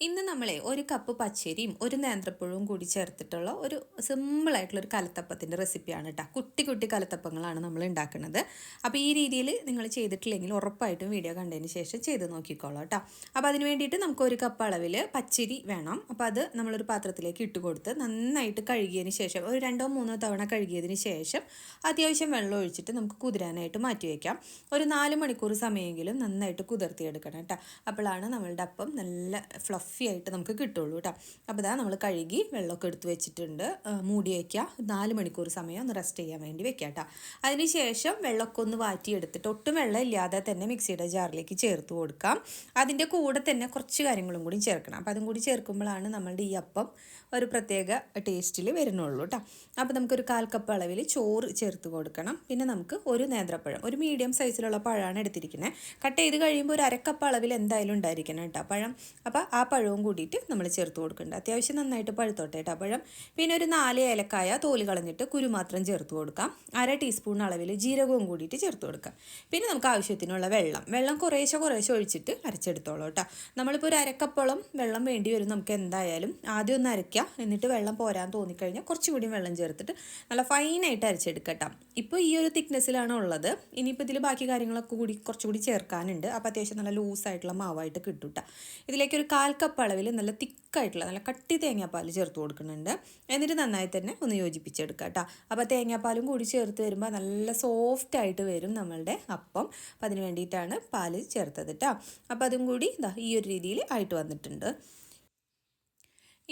ഇന്ന് നമ്മളെ ഒരു കപ്പ് പച്ചരിയും ഒരു നേന്ത്രപ്പഴവും കൂടി ചേർത്തിട്ടുള്ള ഒരു സിമ്പിളായിട്ടുള്ള ഒരു കലത്തപ്പത്തിന്റെ റെസിപ്പിയാണ് കേട്ടോ കുട്ടി കുട്ടി കലത്തപ്പങ്ങളാണ് നമ്മൾ ഉണ്ടാക്കുന്നത്. അപ്പോൾ ഈ രീതിയിൽ നിങ്ങൾ ചെയ്തിട്ടില്ലെങ്കിൽ ഉറപ്പായിട്ടും വീഡിയോ കണ്ടതിന് ശേഷം ചെയ്ത് നോക്കിക്കോളൂ കേട്ടോ അപ്പോൾ അതിന് വേണ്ടിയിട്ട് നമുക്ക് ഒരു കപ്പ് അളവിൽ പച്ചരി വേണം. അപ്പോൾ അത് നമ്മളൊരു പാത്രത്തിലേക്ക് ഇട്ട് കൊടുത്ത് നന്നായിട്ട് കഴുകിയതിന് ശേഷം ഒരു രണ്ടോ മൂന്നോ തവണ കഴുകിയതിന് ശേഷം അത്യാവശ്യം വെള്ളം ഒഴിച്ചിട്ട് നമുക്ക് കുതിരാനായിട്ട് മാറ്റി വയ്ക്കാം ഒരു നാല് മണിക്കൂർ സമയമെങ്കിലും നന്നായിട്ട് കുതിർത്തിയെടുക്കണം കേട്ടോ അപ്പോഴാണ് നമ്മളുടെ അപ്പം നല്ല ഫ്ലഫ് ഫ്ലഫി ആയിട്ട് നമുക്ക് കിട്ടുള്ളൂ കേട്ടോ. അപ്പോൾ ഇതാ നമ്മൾ കഴുകി വെള്ളമൊക്കെ എടുത്ത് വെച്ചിട്ടുണ്ട്. മൂടി വയ്ക്കുക നാല് മണിക്കൂർ സമയം ഒന്ന് റെസ്റ്റ് ചെയ്യാൻ വേണ്ടി വെക്കുക കേട്ടോ. അതിനുശേഷം വെള്ളമൊക്കെ ഒന്ന് വാറ്റിയെടുത്തിട്ട് ഒട്ടും വെള്ളം ഇല്ലാതെ തന്നെ മിക്സിയുടെ ജാറിലേക്ക് ചേർത്ത് കൊടുക്കാം. അതിന്റെ കൂടെ തന്നെ കുറച്ച് കാര്യങ്ങളും കൂടി ചേർക്കണം. അപ്പോൾ അതും കൂടി ചേർക്കുമ്പോഴാണ് നമ്മളുടെ ഈ അപ്പം ഒരു പ്രത്യേക ടേസ്റ്റിൽ വരുന്നുള്ളൂ കേട്ടോ. അപ്പോൾ നമുക്കൊരു കാൽ കപ്പ് അളവിൽ ചോറ് ചേർത്ത് കൊടുക്കണം. പിന്നെ നമുക്ക് ഒരു നേന്ത്രപ്പഴം ഒരു മീഡിയം സൈസിലുള്ള പഴമാണ് എടുത്തിരിക്കുന്നത് കട്ട് ചെയ്ത് കഴിയുമ്പോൾ ഒരു അരക്കപ്പ് അളവിൽ എന്തായാലും ഉണ്ടായിരിക്കണം കേട്ടോ പഴം. അപ്പോൾ ആ പഴവും കൂടിയിട്ട് നമ്മൾ ചേർത്ത് കൊടുക്കുന്നുണ്ട് അത്യാവശ്യം നന്നായിട്ട് പഴുത്തോട്ടെ കേട്ടോ പഴം പിന്നെ ഒരു നാല് ഏലക്കായ തോൽ കളഞ്ഞിട്ട് കുരു മാത്രം ചേർത്ത് കൊടുക്കാം. അര ടീസ്പൂൺ അളവിൽ ജീരകവും കൂടിയിട്ട് ചേർത്ത് കൊടുക്കാം. പിന്നെ നമുക്ക് ആവശ്യത്തിനുള്ള വെള്ളം. വെള്ളം കുറേശ്ശെ കുറേശ്ശെ ഒഴിച്ചിട്ട് അരച്ചെടുത്തോളൂ കേട്ടോ നമ്മളിപ്പോൾ ഒരു അരക്കപ്പോളം വെള്ളം വേണ്ടി വരും നമുക്ക് എന്തായാലും. ആദ്യം ഒന്ന് അരയ്ക്കുക എന്നിട്ട് വെള്ളം പോരാൻ തോന്നിക്കഴിഞ്ഞാൽ കുറച്ചും കൂടി വെള്ളം ചേർത്തിട്ട് നല്ല ഫൈനായിട്ട് അരച്ചെടുക്കട്ടോ ഇപ്പോൾ ഈ ഒരു തിക്നെസ്സിലാണ് ഉള്ളത്. ഇനിയിപ്പോൾ ഇതിൽ ബാക്കി കാര്യങ്ങളൊക്കെ കൂടി കുറച്ചുകൂടി ചേർക്കാനുണ്ട്. അപ്പോൾ അത്യാവശ്യം നല്ല ലൂസായിട്ടുള്ള മാവായിട്ട് കിട്ടും കേട്ടോ ഇതിലേക്ക് ഒരു കാൽ കപ്പ് അളവിൽ നല്ല തിക്കായിട്ടുള്ള നല്ല കട്ടി തേങ്ങാപ്പാൽ ചേർത്ത് കൊടുക്കുന്നുണ്ട്. എന്നിട്ട് നന്നായി തന്നെ ഒന്ന് യോജിപ്പിച്ചെടുക്കുക കേട്ടോ അപ്പോൾ തേങ്ങാപ്പാലും കൂടി ചേർത്ത് വരുമ്പോൾ നല്ല സോഫ്റ്റ് ആയിട്ട് വരും നമ്മളുടെ അപ്പം. അപ്പം അതിന് വേണ്ടിയിട്ടാണ് പാൽ ചേർത്തത് കേട്ടോ അപ്പോൾ അതും കൂടി ഈ ഒരു രീതിയിൽ ആയിട്ട് വന്നിട്ടുണ്ട്.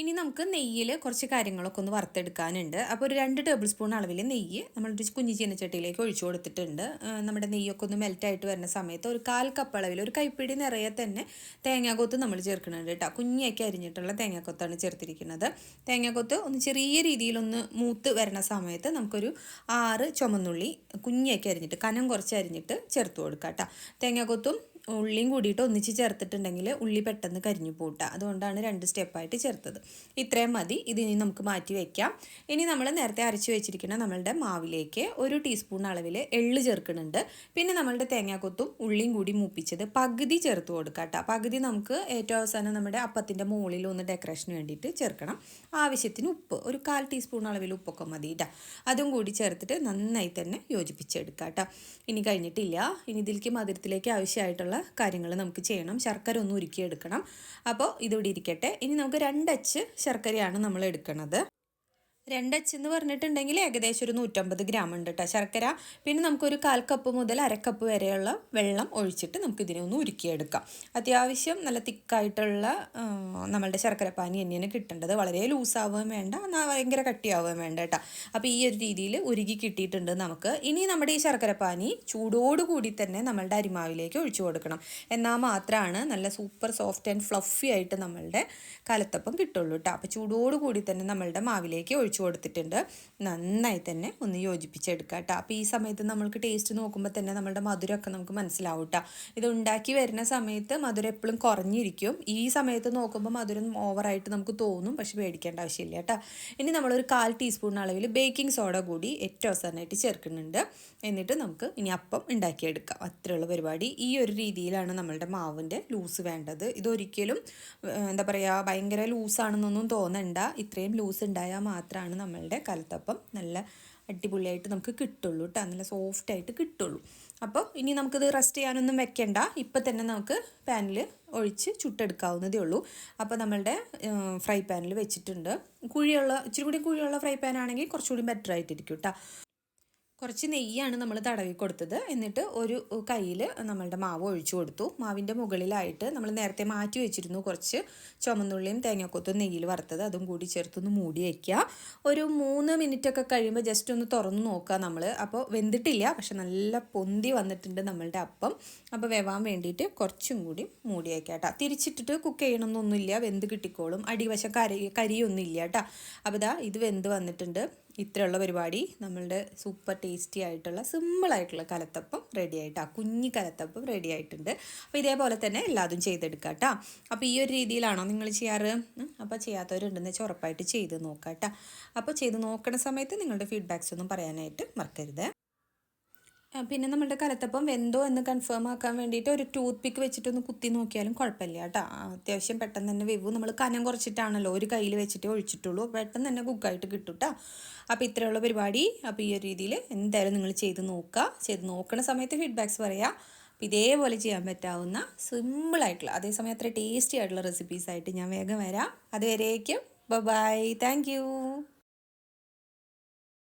ഇനി നമുക്ക് നെയ്യിൽ കുറച്ച് കാര്യങ്ങളൊക്കെ ഒന്ന് വറുത്തെടുക്കാനുണ്ട്. അപ്പോൾ ഒരു രണ്ട് ടേബിൾ സ്പൂൺ അളവിൽ നെയ്യ് നമ്മളൊരു കുഞ്ഞി ചീനച്ചട്ടിയിലേക്ക് ഒഴിച്ചു കൊടുത്തിട്ടുണ്ട്. നമ്മുടെ നെയ്യൊക്കെ ഒന്ന് മെൽറ്റായിട്ട് വരുന്ന സമയത്ത് ഒരു കാൽ കപ്പ് അളവിൽ ഒരു കൈപ്പിടി നിറയെ തന്നെ തേങ്ങാക്കൊത്ത് നമ്മൾ ചേർക്കുന്നുണ്ട് കേട്ടോ. കുഞ്ഞിയൊക്കെ അരിഞ്ഞിട്ടുള്ള തേങ്ങാക്കൊത്താണ് ചേർത്തിരിക്കുന്നത്. തേങ്ങാക്കൊത്ത് ഒന്ന് ചെറിയ രീതിയിലൊന്ന് മൂത്ത് വരുന്ന സമയത്ത് നമുക്കൊരു ആറ് ചുമന്നുള്ളി കുഞ്ഞിയൊക്കെ അരിഞ്ഞിട്ട് കനം കുറച്ച് അരിഞ്ഞിട്ട് ചേർത്ത് കൊടുക്കാം കേട്ടോ. തേങ്ങാക്കൊത്തും ഉള്ളിയും കൂടിയിട്ട് ഒന്നിച്ച് ചേർത്തിട്ടുണ്ടെങ്കിൽ ഉള്ളി പെട്ടെന്ന് കരിഞ്ഞു പോട്ട അതുകൊണ്ടാണ് രണ്ട് സ്റ്റെപ്പായിട്ട് ചേർത്തത്. ഇത്രയും മതി. ഇതിനി നമുക്ക് മാറ്റി വയ്ക്കാം ഇനി നമ്മൾ നേരത്തെ അരച്ച് വെച്ചിരിക്കുന്ന നമ്മളുടെ മാവിലേക്ക് ഒരു ടീസ്പൂൺ അളവിൽ എള്ള് ചേർക്കുന്നുണ്ട്. പിന്നെ നമ്മളുടെ തേങ്ങാക്കൊത്തും ഉള്ളിയും കൂടി മൂപ്പിച്ചത് പകുതി ചേർത്ത് കൊടുക്കാം കേട്ടോ പകുതി നമുക്ക് ഏറ്റവും അവസാനം നമ്മുടെ അപ്പത്തിന്റെ മുകളിൽ ഒന്ന് ഡെക്കറേഷന് വേണ്ടിയിട്ട് ചേർക്കണം. ആവശ്യത്തിന് ഉപ്പ്. ഒരു കാൽ ടീസ്പൂൺ അളവിൽ ഉപ്പൊക്കെ മതി കേട്ടോ അതും കൂടി ചേർത്തിട്ട് നന്നായി തന്നെ യോജിപ്പിച്ചെടുക്കാം കേട്ടോ ഇനി കഴിഞ്ഞിട്ടില്ല. ഇനി ഇതിലേക്ക് മധുരത്തിലേക്ക് ആവശ്യമായിട്ടുള്ള കാര്യങ്ങൾ നമുക്ക് ചെയ്യണം. ശർക്കര ഒന്ന് ഉരുക്കിയെടുക്കണം. അപ്പോൾ ഇതിവിടെ ഇരിക്കട്ടെ. ഇനി നമുക്ക് രണ്ടച്ച് ശർക്കരയാണ് നമ്മൾ എടുക്കുന്നത് രണ്ടച്ച് എന്ന് പറഞ്ഞിട്ടുണ്ടെങ്കിൽ ഏകദേശം ഒരു നൂറ്റമ്പത് ഗ്രാം ഉണ്ട് കേട്ടോ ശർക്കര. പിന്നെ നമുക്കൊരു കാൽ കപ്പ് മുതൽ അരക്കപ്പ് വരെയുള്ള വെള്ളം ഒഴിച്ചിട്ട് നമുക്ക് ഇതിനെ ഒന്ന് ഉരുക്കിയെടുക്കാം. അത്യാവശ്യം നല്ല തിക്കായിട്ടുള്ള നമ്മളുടെ ശർക്കര പാനി തന്നെയാണ് കിട്ടേണ്ടത്. വളരെ ലൂസാവുകയും വേണ്ട ഭയങ്കര കട്ടിയാവുകയും വേണ്ട കേട്ടോ അപ്പോൾ ഈ ഒരു രീതിയിൽ ഉരുകി കിട്ടിയിട്ടുണ്ട് നമുക്ക്. ഇനി നമ്മുടെ ഈ ശർക്കര ശർക്കരപ്പാനി ചൂടോടുകൂടി തന്നെ നമ്മളുടെ അരിമാവിലേക്ക് ഒഴിച്ചു കൊടുക്കണം. എന്നാൽ മാത്രമാണ് നല്ല സൂപ്പർ സോഫ്റ്റ് ആൻഡ് ഫ്ലഫി ആയിട്ട് നമ്മളുടെ കലത്തപ്പം കിട്ടുള്ളൂ കേട്ടോ അപ്പോൾ ചൂടോടുകൂടി തന്നെ നമ്മളുടെ മാവിലേക്ക് ഒഴിച്ചു ഒഴിച്ചു കൊടുത്തിട്ടുണ്ട്. നന്നായി തന്നെ ഒന്ന് യോജിപ്പിച്ചെടുക്കുക കേട്ടോ അപ്പോൾ ഈ സമയത്ത് നമ്മൾക്ക് ടേസ്റ്റ് നോക്കുമ്പോൾ തന്നെ നമ്മുടെ മധുരമൊക്കെ നമുക്ക് മനസ്സിലാവും കേട്ടോ ഇത് ഉണ്ടാക്കി വരുന്ന സമയത്ത് മധുരം എപ്പോഴും കുറഞ്ഞിരിക്കും. ഈ സമയത്ത് നോക്കുമ്പോൾ മധുരം ഓവറായിട്ട് നമുക്ക് തോന്നും. പക്ഷെ പേടിക്കേണ്ട ആവശ്യമില്ല കേട്ടോ ഇനി നമ്മളൊരു കാൽ ടീസ്പൂൺ അളവിൽ ബേക്കിംഗ് സോഡ കൂടി ഏറ്റവും അവസാനമായിട്ട് ചേർക്കുന്നുണ്ട്. എന്നിട്ട് നമുക്ക് ഇനി അപ്പം ഉണ്ടാക്കിയെടുക്കാം. അത്രയുള്ള പരിപാടി. ഈ ഒരു രീതിയിലാണ് നമ്മളുടെ മാവിന്റെ ലൂസ് വേണ്ടത്. ഇതൊരിക്കലും എന്താ പറയുക ഭയങ്കര ലൂസാണെന്നൊന്നും തോന്നണ്ട. ഇത്രയും ലൂസ് ഉണ്ടായാൽ മാത്രമാണ് ആണ് നമ്മളുടെ കലത്തപ്പം നല്ല അടിപൊളിയായിട്ട് നമുക്ക് കിട്ടുള്ളൂ കേട്ടോ നല്ല സോഫ്റ്റായിട്ട് കിട്ടുള്ളൂ. അപ്പോൾ ഇനി നമുക്കിത് റെസ്റ്റ് ചെയ്യാനൊന്നും വെക്കേണ്ട. ഇപ്പം തന്നെ നമുക്ക് പാനിൽ ഒഴിച്ച് ചുട്ടെടുക്കാവുന്നതേ ഉള്ളൂ. അപ്പോൾ നമ്മളുടെ ഫ്രൈ പാനിൽ വെച്ചിട്ടുണ്ട്. കുഴിയുള്ള ഇച്ചിരി കൂടി കുഴിയുള്ള ഫ്രൈ പാൻ ആണെങ്കിൽ കുറച്ചുകൂടി ബെറ്റർ ആയിട്ടിരിക്കും കേട്ടോ കുറച്ച് നെയ്യാണ് നമ്മൾ തടവി കൊടുത്തത്. എന്നിട്ട് ഒരു കയ്യിൽ നമ്മളുടെ മാവ് ഒഴിച്ചു കൊടുത്തു. മാവിന്റെ മുകളിലായിട്ട് നമ്മൾ നേരത്തെ മാറ്റി വെച്ചിരുന്നു കുറച്ച് ചുമന്നുള്ളിയും തേങ്ങാക്കൊത്തും നെയ്യിൽ വറുത്തത്. അതും കൂടി ചേർത്തൊന്ന് മൂടി വയ്ക്കുക ഒരു മൂന്ന് മിനിറ്റ് ഒക്കെ കഴിയുമ്പോൾ ജസ്റ്റ് ഒന്ന് തുറന്ന് നോക്കുക നമ്മൾ അപ്പോൾ വെന്തിട്ടില്ല പക്ഷെ നല്ല പൊന്തി വന്നിട്ടുണ്ട് നമ്മളുടെ അപ്പം. അപ്പോൾ വെവാൻ വേണ്ടിയിട്ട് കുറച്ചും കൂടി മൂടി വയ്ക്കുക കേട്ടോ തിരിച്ചിട്ടിട്ട് കുക്ക് ചെയ്യണമെന്നൊന്നുമില്ല വെന്ത് കിട്ടിക്കോളും. അടിവശം കരി കരിയൊന്നും ഇല്ല കേട്ടോ അപ്പോൾ ഇതാ ഇത് വെന്ത് വന്നിട്ടുണ്ട്. ഇത്രയുള്ള പരിപാടി നമ്മളുടെ സൂപ്പർ ടേസ്റ്റി ആയിട്ടുള്ള സിമ്പിളായിട്ടുള്ള കലത്തപ്പം റെഡി ആയിട്ടാ കുഞ്ഞി കലത്തപ്പം റെഡി ആയിട്ടുണ്ട്. അപ്പോൾ ഇതേപോലെ തന്നെ എല്ലാതും ചെയ്തെടുക്കുക കേട്ടോ. അപ്പോൾ ഈ ഒരു രീതിയിലാണോ നിങ്ങൾ ചെയ്യാറ്? അപ്പോൾ ചെയ്യാത്തവരുണ്ടെന്ന് വെച്ചാൽ ഉറപ്പായിട്ട് ചെയ്ത് നോക്കാം കേട്ടോ. അപ്പോൾ ചെയ്ത് നോക്കുന്ന സമയത്ത് നിങ്ങളുടെ ഫീഡ്ബാക്സ് ഒന്നും പറയാനായിട്ട് മറക്കരുത്. പിന്നെ നമ്മളുടെ കലത്തപ്പം വെന്തോ എന്ന് കൺഫേം ആക്കാൻ വേണ്ടിയിട്ട് ഒരു ടൂത്ത് പിക്ക് വെച്ചിട്ടൊന്ന് കുത്തി നോക്കിയാലും കുഴപ്പമില്ല കേട്ടോ. അത്യാവശ്യം പെട്ടെന്ന് തന്നെ വെവ് നമ്മൾ കനം കുറച്ചിട്ടാണല്ലോ ഒരു കയ്യിൽ വെച്ചിട്ട് ഒഴിച്ചിട്ടുള്ളൂ. പെട്ടെന്ന് തന്നെ കുക്കായിട്ട് കിട്ടും കേട്ടോ അപ്പോൾ ഇത്രയുള്ള പരിപാടി. അപ്പോൾ ഈ ഒരു രീതിയിൽ എന്തായാലും നിങ്ങൾ ചെയ്ത് നോക്കുക ചെയ്ത് നോക്കുന്ന സമയത്ത് ഫീഡ്ബാക്ക്സ് പറയാം. അപ്പോൾ ഇതേപോലെ ചെയ്യാൻ പറ്റാവുന്ന സിമ്പിളായിട്ടുള്ള അതേസമയം അത്ര ടേസ്റ്റി ആയിട്ടുള്ള റെസിപ്പീസ് ആയിട്ട് ഞാൻ വേഗം വരാം. അതുവരേക്കും ബൈ താങ്ക് യു